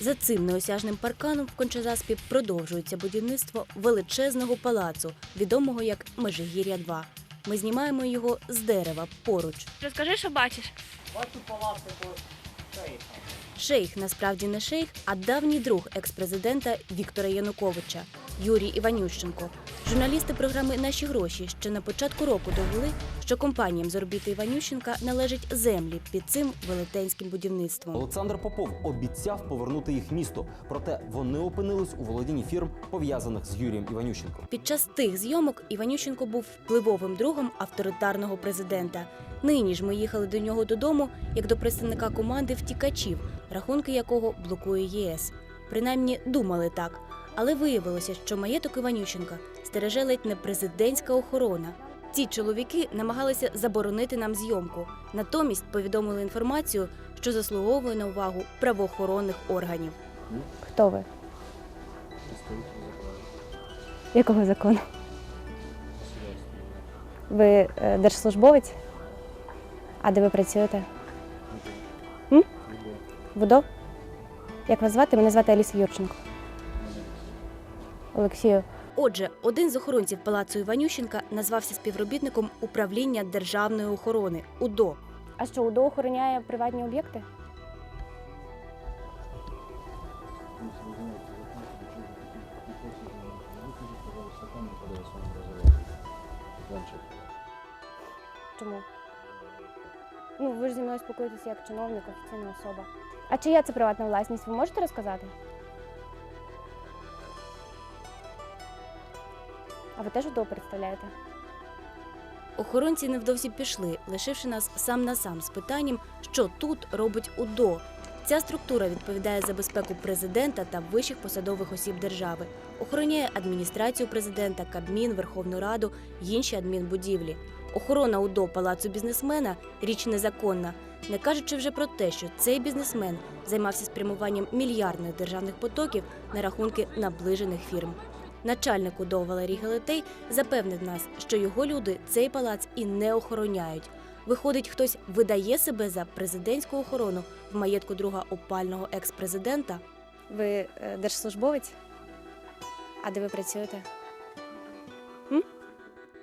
За цим неосяжним парканом в Кончазаспі продовжується будівництво величезного палацу, відомого як Межигір'я 2. Ми знімаємо його з дерева поруч. Розкажи, що бачиш. Бачу палац такий. Шейх насправді не шейх, а давній друг екс-президента Віктора Януковича Юрій Іванющенко. Журналісти програми Наші гроші ще на початку року довели, що компаніям з орбіти Іванющенка належать землі під цим велетенським будівництвом. Олександр Попов обіцяв повернути їх місто, проте вони опинились у володінні фірм, пов'язаних з Юрієм Іванющенком. Під час тих зйомок Іванющенко був впливовим другом авторитарного президента. Нині ж ми їхали до нього додому як до представника команди втікачів, рахунки якого блокує ЄС. Принаймні думали так. Але виявилося, що маєток Іванющенка стереже ледь не президентська охорона. Ці чоловіки намагалися заборонити нам зйомку. Натомість повідомили інформацію, що заслуговує на увагу правоохоронних органів. Хто ви? Якого закону? Ви е, держслужбовець? А де ви працюєте? М? Будов? Як вас звати? Мене звати Аліса Юрченко. Олексію. Отже, один з охоронців палацу Іванющенка назвався співробітником управління державної охорони УДО. А що, УДО охороняє приватні об'єкти? Чому? Ну, ви ж зі мною спілкуєтеся як чиновник, офіційна особа. А чия це приватна власність? Ви можете розказати? А ви теж УДО представляєте? Охоронці невдовзі пішли, лишивши нас сам на сам з питанням, що тут робить УДО. Ця структура відповідає за безпеку президента та вищих посадових осіб держави, охороняє адміністрацію президента, Кабмін, Верховну Раду інші адмінбудівлі. Охорона УДО палацу бізнесмена річ незаконна, не кажучи вже про те, що цей бізнесмен займався спрямуванням мільярдних державних потоків на рахунки наближених фірм. Начальник УДО Валерій Гелетей запевнив нас, що його люди цей палац і не охороняють. Виходить, хтось видає себе за президентську охорону в маєтку друга опального екс-президента. Ви е, держслужбовець? А де ви працюєте? М?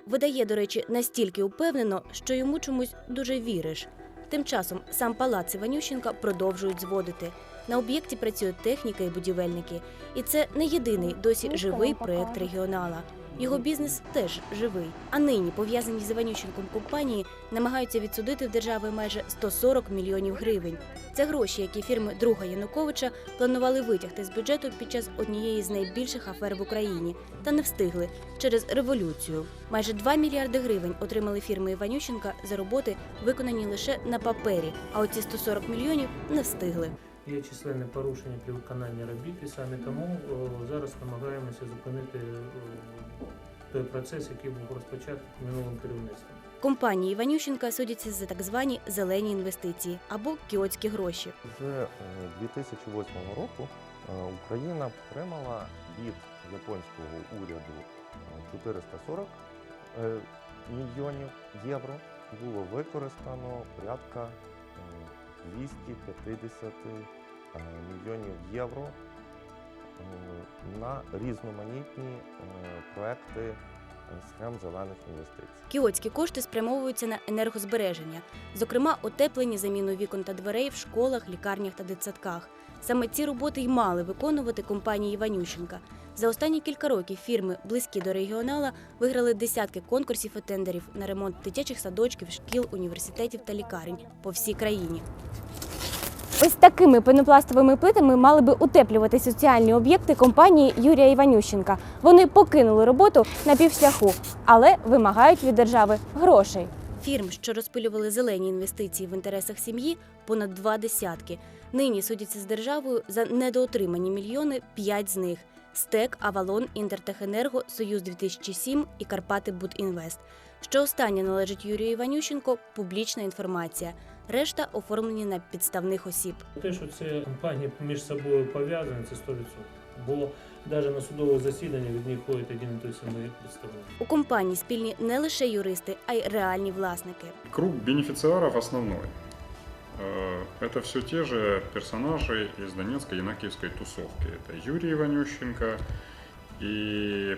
Видає, до речі, настільки упевнено, що йому чомусь дуже віриш. Тим часом сам палац Іванющенка продовжують зводити. На об'єкті працюють техніка і будівельники. І це не єдиний досі живий проект регіонала. Його бізнес теж живий. А нині пов'язані з Іванющенком компанії намагаються відсудити в держави майже 140 мільйонів гривень. Це гроші, які фірми друга Януковича планували витягти з бюджету під час однієї з найбільших афер в Україні, та не встигли через революцію. Майже 2 мільярди гривень отримали фірми Іванющенка за роботи, виконані лише на папері. А оці 140 мільйонів не встигли. Є численні порушення при виконанні робіт, і саме тому о, зараз намагаємося зупинити о, той процес, який був розпочатий минулим керівництвом. Компанії Іванющенка судяться за так звані зелені інвестиції або кіотські гроші. Вже е, 2008 року е, Україна отримала від японського уряду е, 440 е, мільйонів євро. Було використано порядка е, 250 е, мільйонів євро е, на різноманітні е, проекти схем зелених інвестицій. Кіотські кошти спрямовуються на енергозбереження, зокрема утеплені заміну вікон та дверей в школах, лікарнях та дитсадках. Саме ці роботи й мали виконувати компанії Іванющенка. За останні кілька років фірми, близькі до регіонала, виграли десятки конкурсів і тендерів на ремонт дитячих садочків, шкіл, університетів та лікарень по всій країні. Ось такими пенопластовими плитами мали би утеплювати соціальні об'єкти компанії Юрія Іванющенка. Вони покинули роботу на півшляху, але вимагають від держави грошей. Фірм, що розпилювали зелені інвестиції в інтересах сім'ї, понад два десятки. Нині судяться з державою за недоотримані мільйони, п'ять з них. СТЕК, Авалон, Інтертехенерго, Союз 2007 і Карпати Будінвест. Що останнє належить Юрію Іванющенко – публічна інформація Решта оформлені на підставних осіб. Те, що ці компанії між собою пов'язані, це 100%. Бо навіть на судових засіданнях від них ходить один і той самий представник. У компанії спільні не лише юристи, а й реальні власники. Круг бенефициаров основной. Э, Это все те же персонажи из Донецкой Янакиевской тусовки. Это Юрий Иванющенко и м,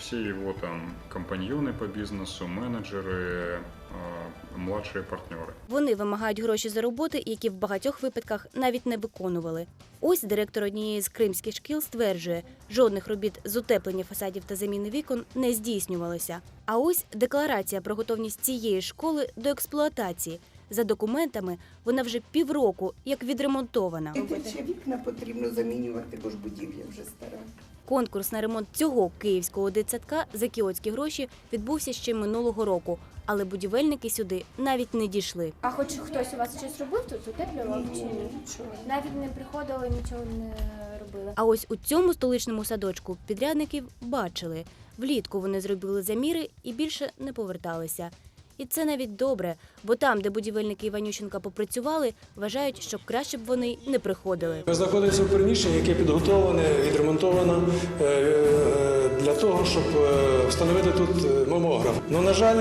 все его там компаньоны по бизнесу, менеджеры, а, младшие партнеры. Вони вимагають гроші за роботи, які в багатьох випадках навіть не виконували. Ось директор однієї з кримських шкіл стверджує, жодних робіт з утеплення фасадів та заміни вікон не здійснювалося. А ось декларація про готовність цієї школи до експлуатації. За документами вона вже півроку як відремонтована. І ще вікна потрібно замінювати, бо ж будівля вже стара. Конкурс на ремонт цього київського дитсадка за кіотські гроші відбувся ще минулого року, але будівельники сюди навіть не дійшли. А хоч хтось у вас щось робив тут, утеплював чи ні? Нічого. Навіть не приходили, нічого не робили. А ось у цьому столичному садочку підрядників бачили. Влітку вони зробили заміри і більше не поверталися. І це навіть добре, бо там, де будівельники Іванющенка попрацювали, вважають, що краще б вони не приходили. Ми знаходимося в приміщенні, яке підготовлене, відремонтовано е, е, для того, щоб е, встановити тут мамограф. Ну, на жаль,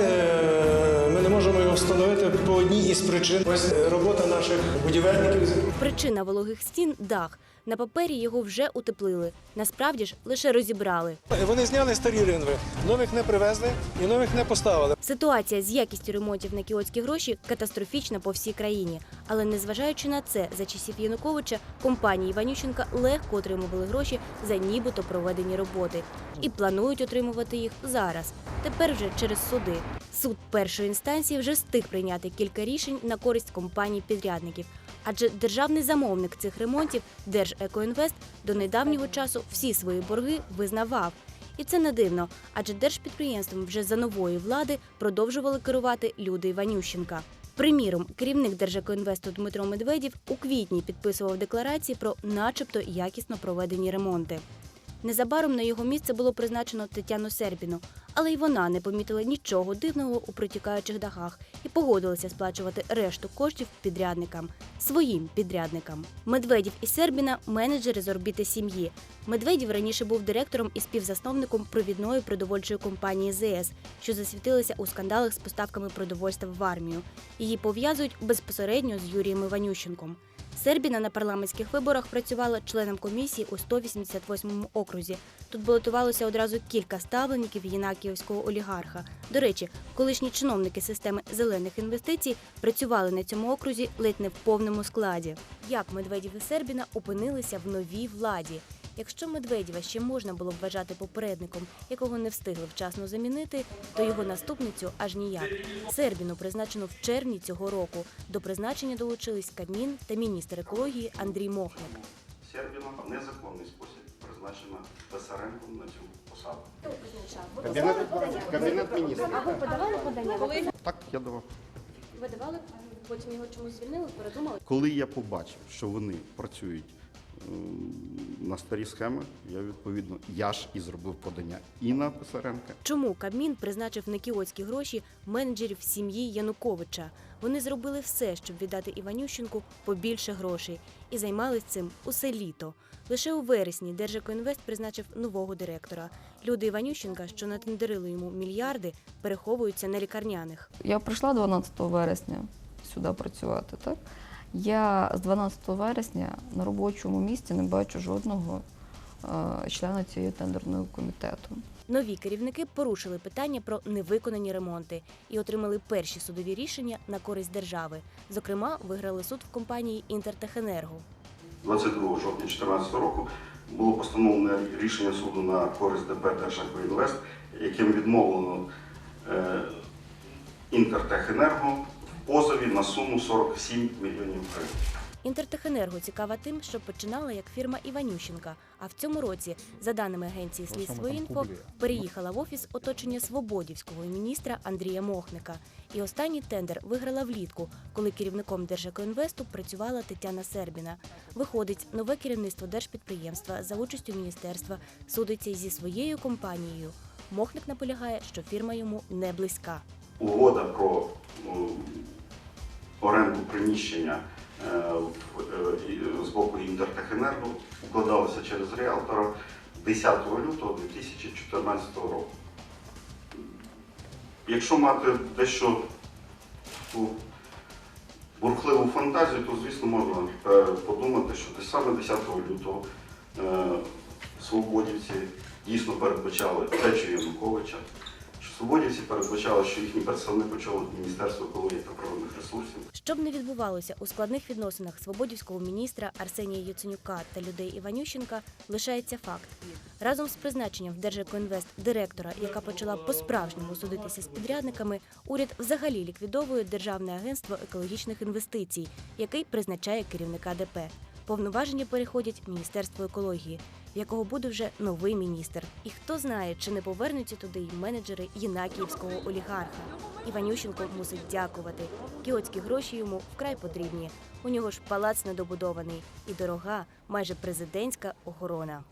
ми не можемо його встановити по одній із причин. Ось робота наших будівельників. Причина вологих стін дах. На папері його вже утеплили. Насправді ж лише розібрали. Вони зняли старі ринви, нових не привезли і нових не поставили. Ситуація з якістю ремонтів на кіотські гроші катастрофічна по всій країні. Але незважаючи на це, за часів Януковича компанії Іванющенка легко отримували гроші за нібито проведені роботи і планують отримувати їх зараз. Тепер вже через суди. Суд першої інстанції вже встиг прийняти кілька рішень на користь компаній підрядників. Адже державний замовник цих ремонтів Держекоінвест до недавнього часу всі свої борги визнавав. І це не дивно, адже держпідприємством вже за нової влади продовжували керувати люди Іванющенка. Приміром, керівник Держекоінвесту Дмитро Медведєв у квітні підписував декларації про начебто якісно проведені ремонти. Незабаром на його місце було призначено Тетяну Сербіну, але й вона не помітила нічого дивного у протікаючих дахах і погодилася сплачувати решту коштів підрядникам своїм підрядникам. Медведів і Сербіна менеджери з орбіти сім'ї. Медведів раніше був директором і співзасновником провідної продовольчої компанії ЗС, що засвітилася у скандалах з поставками продовольства в армію. Її пов'язують безпосередньо з Юрієм Іванющенком. Сербіна на парламентських виборах працювала членом комісії у 188-му окрузі. Тут балотувалося одразу кілька ставленників єнакіївського олігарха. До речі, колишні чиновники системи зелених інвестицій працювали на цьому окрузі ледь не в повному складі. Як Медведів і Сербіна опинилися в новій владі? Якщо Медведєва ще можна було б вважати попередником, якого не встигли вчасно замінити, то його наступницю аж ніяк. Сербіну призначено в червні цього року. До призначення долучились Кабмін та міністр екології Андрій Мохник. Сербіна в незаконний спосіб призначена Писаренком на цю посаду. Кабінет, Кабінет міністрів. А ви подавали подання? Так, я давав. Ви давали, потім його чомусь звільнили, передумали. Коли я побачив, що вони працюють на старі схеми, я відповідно я ж і зробив подання і на Писаренка, Чому Кабмін призначив на кіотські гроші менеджерів сім'ї Януковича? Вони зробили все, щоб віддати Іванющенку побільше грошей, і займались цим усе літо. Лише у вересні Держекоінвест призначив нового директора. Люди Іванющенка, що натендерили йому мільярди, переховуються на лікарняних. Я прийшла 12 вересня сюди працювати, так? Я з 12 вересня на робочому місці не бачу жодного е, члена цієї тендерного комітету. Нові керівники порушили питання про невиконані ремонти і отримали перші судові рішення на користь держави. Зокрема, виграли суд в компанії Інтертехенерго. 22 жовтня 2014 року було постановлене рішення суду на користь ДП «Держекоінвест», яким відмовлено е, Інтертехенерго позові на суму 47 мільйонів гривень. Інтертехенерго цікава тим, що починала як фірма Іванющенка. А в цьому році, за даними агенції Слідство інфо, переїхала в офіс оточення свободівського міністра Андрія Мохника. І останній тендер виграла влітку, коли керівником Держекоінвесту працювала Тетяна Сербіна. Виходить, нове керівництво держпідприємства за участю міністерства судиться зі своєю компанією. Мохник наполягає, що фірма йому не близька. Угода про оренду приміщення е, е, з боку Інтертехенерго укладалася через ріалтора 10 лютого 2014 року. Якщо мати дещо бурхливу фантазію, то звісно можна е, подумати, що десь саме 10 лютого свободівці дійсно передбачали втечу Януковича, свободівці передбачали, що їхній представник очолить Міністерство екології та природних ресурсів. Щоб не відбувалося у складних відносинах свободівського міністра Арсенія Яценюка та людей Іванющенка, лишається факт. Разом з призначенням в Держекоінвест директора, яка почала по-справжньому судитися з підрядниками, уряд взагалі ліквідовує Державне агентство екологічних інвестицій, який призначає керівника ДП. Повноваження переходять Міністерство екології, в якого буде вже новий міністр. І хто знає, чи не повернуться туди й менеджери Єнакіївського олігарха. Іванющенко мусить дякувати. Кіотські гроші йому вкрай потрібні. У нього ж палац недобудований і дорога, майже президентська охорона.